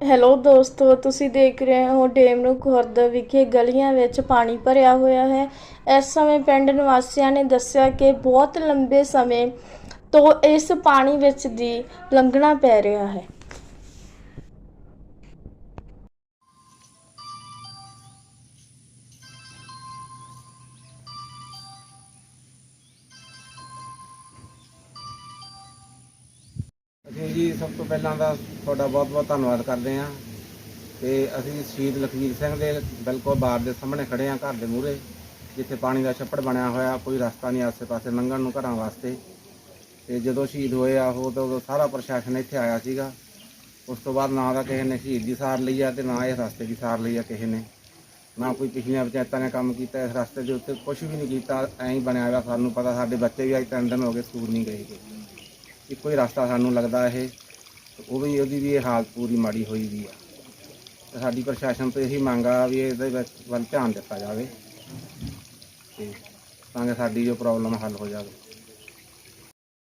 Hello ਦੋਸਤੋ, ਤੁਸੀਂ ਦੇਖ ਰਹੇ ਹੋ ਡੇਮਰੂ ਖੁਰਦ ਵਿਖੇ ਗਲੀਆਂ ਵਿੱਚ ਪਾਣੀ ਭਰਿਆ ਹੋਇਆ ਹੈ। ਇਸ ਸਮੇਂ ਪਿੰਡ ਨਿਵਾਸੀਆਂ ਨੇ ਦੱਸਿਆ ਕਿ ਬਹੁਤ ਲੰਬੇ ਸਮੇਂ ਤੋਂ ਇਸ ਪਾਣੀ ਵਿੱਚ ਦੀ ਲੰਘਣਾ ਪੈ ਰਿਹਾ ਹੈ। ਅਸੀਂ ਜੀ, ਸਭ ਤੋਂ ਪਹਿਲਾਂ ਤਾਂ ਤੁਹਾਡਾ ਬਹੁਤ ਬਹੁਤ ਧੰਨਵਾਦ ਕਰਦੇ ਹਾਂ। ਤੇ ਅਸੀਂ ਸ਼ਹੀਦ ਲਖਵੀਰ ਸਿੰਘ ਦੇ ਬਿਲਕੁਲ ਬਾਰ ਦੇ ਸਾਹਮਣੇ ਖੜੇ ਹਾਂ, ਘਰ ਦੇ ਮੂਹਰੇ, ਜਿੱਥੇ ਪਾਣੀ ਦਾ ਛੱਪੜ ਬਣਿਆ ਹੋਇਆ, ਕੋਈ ਰਸਤਾ ਨਹੀਂ ਆਸੇ-ਪਾਸੇ ਲੰਘਣ ਨੂੰ ਘਰਾਂ ਵਾਸਤੇ। ਤੇ ਜਦੋਂ ਸ਼ਹੀਦ ਹੋਏ ਆ, ਉਹ ਤਾਂ ਉਦੋਂ ਸਾਰਾ ਪ੍ਰਸ਼ਾਸਨ ਇੱਥੇ ਆਇਆ ਸੀਗਾ। ਉਸ ਤੋਂ ਬਾਅਦ ਨਾ ਤਾਂ ਕਿਸੇ ਨੇ ਸ਼ਹੀਦ ਦੀ ਸਾਰ ਲਈ ਆ ਤੇ ਨਾ ਇਹ ਰਸਤੇ ਦੀ ਸਾਰ ਲਈ ਆ ਕਿਸੇ ਨੇ। ਨਾ ਕੋਈ ਪਿਛਲੀਆਂ ਪੰਚਾਇਤਾਂ ਨੇ ਕੰਮ ਕੀਤਾ, ਇਸ ਰਸਤੇ ਦੇ ਉੱਤੇ ਕੁਝ ਵੀ ਨਹੀਂ ਕੀਤਾ। ਐਂ ਹੀ ਬਣਿਆ ਹੋਇਆ ਸਾਨੂੰ ਪਤਾ ਸਾਡੇ ਬੱਚੇ ਵੀ ਅੱਜ ਤਿੰਨ ਦਿਨ ਹੋ ਗਏ ਸਕੂਲ ਨਹੀਂ ਗਏ। ਗੇ। ਇੱਕੋ ਹੀ ਰਸਤਾ ਸਾਨੂੰ ਲੱਗਦਾ ਇਹ ਉਹ ਵੀ ਉਹਦੀ ਵੀ ਇਹ ਹਾਲਤ ਪੂਰੀ ਮਾੜੀ ਹੋਈ ਵੀ ਆ। ਤੇ ਸਾਡੀ ਪ੍ਰਸ਼ਾਸਨ ਤੋਂ ਇਹੀ ਮੰਗ ਆ ਵੀ ਇਹਦੇ ਵਿੱਚ ਵੱਲ ਧਿਆਨ ਦਿੱਤਾ ਜਾਵੇ ਤੇ ਤਾਂ ਕਿ ਸਾਡੀ ਜੋ ਪ੍ਰੋਬਲਮ ਹੱਲ ਹੋ ਜਾਵੇ।